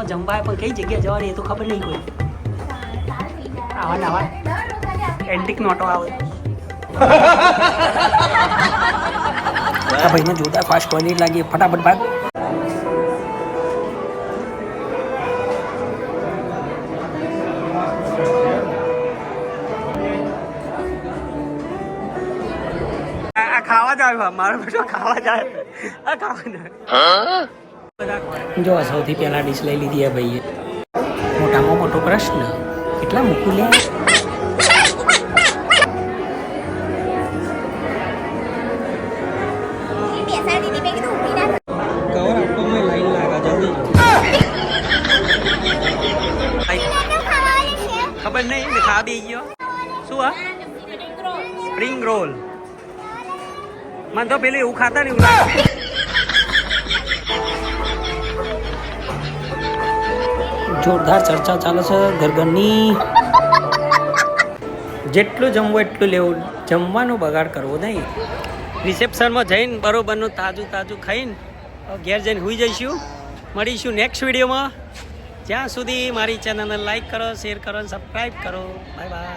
રેસ્ટોરન્ટમાં જમવાય પણ કઈ જગ્યાએ જવાની એ તો ખબર નહીં કોઈ આવા ને આવા એન્ટિક નોટો આવે ભાઈને જોતા ફાસ્ટ ક્વોલિટી લાગી ફટાફટ ભાગ ખાવા જાય મારો બેટો ખાવા જાય આ ખાવા જ આવ્યો. જો આ સૌથી પહેલા ડીશ લઈ લીધી આ ભાઈએ. મોટામાં મોટો પ્રશ્ન કેટલા મૂકું લે ખબર નહીં ખા બી ગયો. શું આ? સ્પ્રિંગ રોલ મને તો પેલી એવું ખાતા નહીં જોરદાર ચર્ચા ચાલે છે ઘરઘરની જેટલું જમવું એટલું લેવું. જમવાનો બગાડ કરવો નહીં. રિસેપ્શનમાં જઈને બરોબરનું તાજું તાજું ખાઈને ઘેર જઈને સુઈ જઈશું. મળીશું નેક્સ્ટ વિડીયોમાં. જ્યાં સુધી મારી ચેનલને લાઈક કરો શેર કરો સબસ્ક્રાઈબ કરો. Bye bye